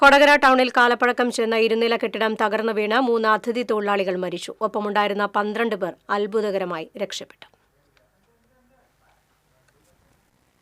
കൊടകര ടൗണിൽ കാലപ്പഴക്കം ചെന്ന ഇരുനില കെട്ടിടം തകർന്നു വീണ് മൂന്ന് അതിഥി തൊഴിലാളികൾ മരിച്ചു. ഒപ്പമുണ്ടായിരുന്ന പന്ത്രണ്ട് പേർ അത്ഭുതകരമായി രക്ഷപ്പെട്ടു.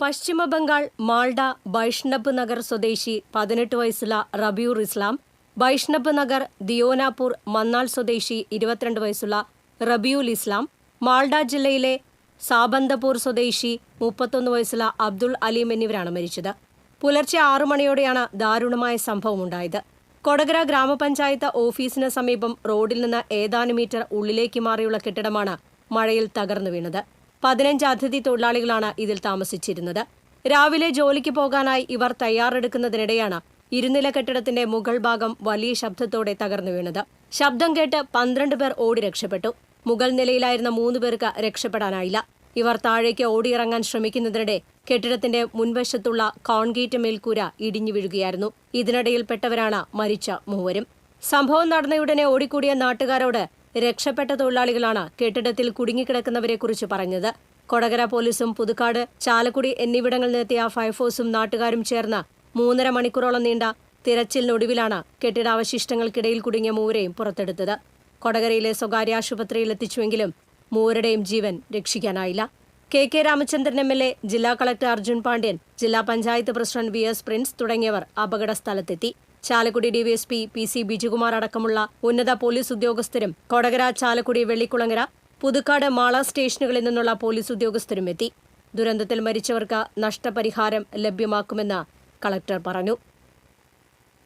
പശ്ചിമബംഗാൾ മാൾഡ വൈഷ്ണബ് നഗർ സ്വദേശി പതിനെട്ട് വയസ്സുള്ള റബിയൂർ ഇസ്ലാം വൈഷ്ണബ് നഗർ ദിയോനാപൂർ മന്നാൾ സ്വദേശി ഇരുപത്തിരണ്ട് വയസ്സുള്ള റബിയുൽ ഇസ്ലാം മാൾഡ ജില്ലയിലെ സാബന്തപൂർ സ്വദേശി മുപ്പത്തൊന്ന് വയസ്സുള്ള അബ്ദുൾ അലീം എന്നിവരാണ് മരിച്ചത്. പുലർച്ചെ ആറു മണിയോടെയാണ് ദാരുണമായ സംഭവം ഉണ്ടായത്. കൊടകര ഗ്രാമപഞ്ചായത്ത് ഓഫീസിന് സമീപം റോഡിൽ നിന്ന് ഏതാനും മീറ്റർ ഉള്ളിലേക്ക് മാറിയുള്ള കെട്ടിടമാണ് മഴയിൽ തകർന്നു വീണത്. പതിനഞ്ച് അതിഥി തൊഴിലാളികളാണ് ഇതിൽ താമസിച്ചിരുന്നത്. രാവിലെ ജോലിക്ക് പോകാനായി ഇവർ തയ്യാറെടുക്കുന്നതിനിടെയാണ് ഇരുനില കെട്ടിടത്തിന്റെ മുകൾ ഭാഗം വലിയ ശബ്ദത്തോടെ തകർന്നു വീണത്. ശബ്ദം കേട്ട് പന്ത്രണ്ട് പേർ ഓടി രക്ഷപ്പെട്ടു. മുകൾ നിലയിലായിരുന്ന മൂന്ന് പേർക്ക് രക്ഷപ്പെടാനായില്ല. ഇവർ താഴേക്ക് ഓടിയിറങ്ങാൻ ശ്രമിക്കുന്നതിനിടെ കെട്ടിടത്തിന്റെ മുൻവശത്തുള്ള കോൺക്രീറ്റ് മേൽക്കൂര ഇടിഞ്ഞു വീഴുകയായിരുന്നു. ഇതിനിടയിൽപ്പെട്ടവരാണ് മരിച്ച മൂവരും. സംഭവം നടന്നയുടനെ ഓടിക്കൂടിയ നാട്ടുകാരോട് രക്ഷപ്പെട്ട തൊഴിലാളികളാണ് കെട്ടിടത്തിൽ കുടുങ്ങിക്കിടക്കുന്നവരെക്കുറിച്ച് പറഞ്ഞത്. കൊടകര പോലീസും പുതുക്കാട് ചാലക്കുടി എന്നിവിടങ്ങളിൽ നിന്നെത്തിയ ഫയർഫോഴ്സും നാട്ടുകാരും ചേർന്ന് മൂന്നര മണിക്കൂറോളം നീണ്ട തിരച്ചിലിനൊടുവിലാണ് കെട്ടിടാവശിഷ്ടങ്ങൾക്കിടയിൽ കുടുങ്ങിയ മൂവരെയും പുറത്തെടുത്തത്. കൊടകരയിലെ സ്വകാര്യ ആശുപത്രിയിൽ എത്തിച്ചുവെങ്കിലും മൂവരുടെയും ജീവൻ രക്ഷിക്കാനായില്ല. K K Ramachandran M L A ജില്ലാ കളക്ടർ അർജുൻ പാണ്ഡ്യൻ ജില്ലാ panchayat president V S Prince തുടങ്ങിയവർ അപകട സ്ഥലത്തെത്തി Chalakudy DYSP P C Bijukumar അടക്കമുള്ള ഉന്നത പോലീസ് ഉദ്യോഗസ്ഥരും കൊടകര ചാലക്കുടി വെള്ളിക്കുളങ്ങര പുതുക്കാട് മാള സ്റ്റേഷനുകളിൽ നിന്നുള്ള പോലീസ് ഉദ്യോഗസ്ഥരും എത്തി. ദുരന്തത്തിൽ മരിച്ചവർക്ക് നഷ്ടപരിഹാരം ലഭ്യമാക്കുമെന്ന് കളക്ടർ പറഞ്ഞു.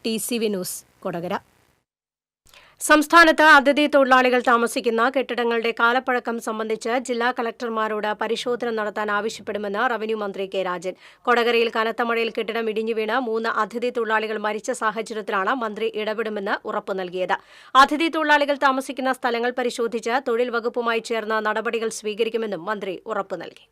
T C V news Kodakara. സംസ്ഥാനത്ത് അതിഥി തൊഴിലാളികൾ താമസിക്കുന്ന കെട്ടിടങ്ങളുടെ കാലപ്പഴക്കം സംബന്ധിച്ച് ജില്ലാ കളക്ടർമാരോട് പരിശോധന നടത്താൻ ആവശ്യപ്പെടുമെന്ന് റവന്യൂ മന്ത്രി കെ രാജൻ. കൊടകരയിൽ കനത്ത മഴയിൽ കെട്ടിടം ഇടിഞ്ഞു വീണ് മൂന്ന് അതിഥി തൊഴിലാളികൾ മരിച്ച സാഹചര്യത്തിലാണ് മന്ത്രി ഇടപെടുമെന്ന് ഉറപ്പു നൽകിയത്. അതിഥി തൊഴിലാളികൾ താമസിക്കുന്ന സ്ഥലങ്ങൾ പരിശോധിച്ച് തൊഴിൽ വകുപ്പുമായി ചേർന്ന് നടപടികൾ സ്വീകരിക്കുമെന്നും മന്ത്രി ഉറപ്പു നൽകി.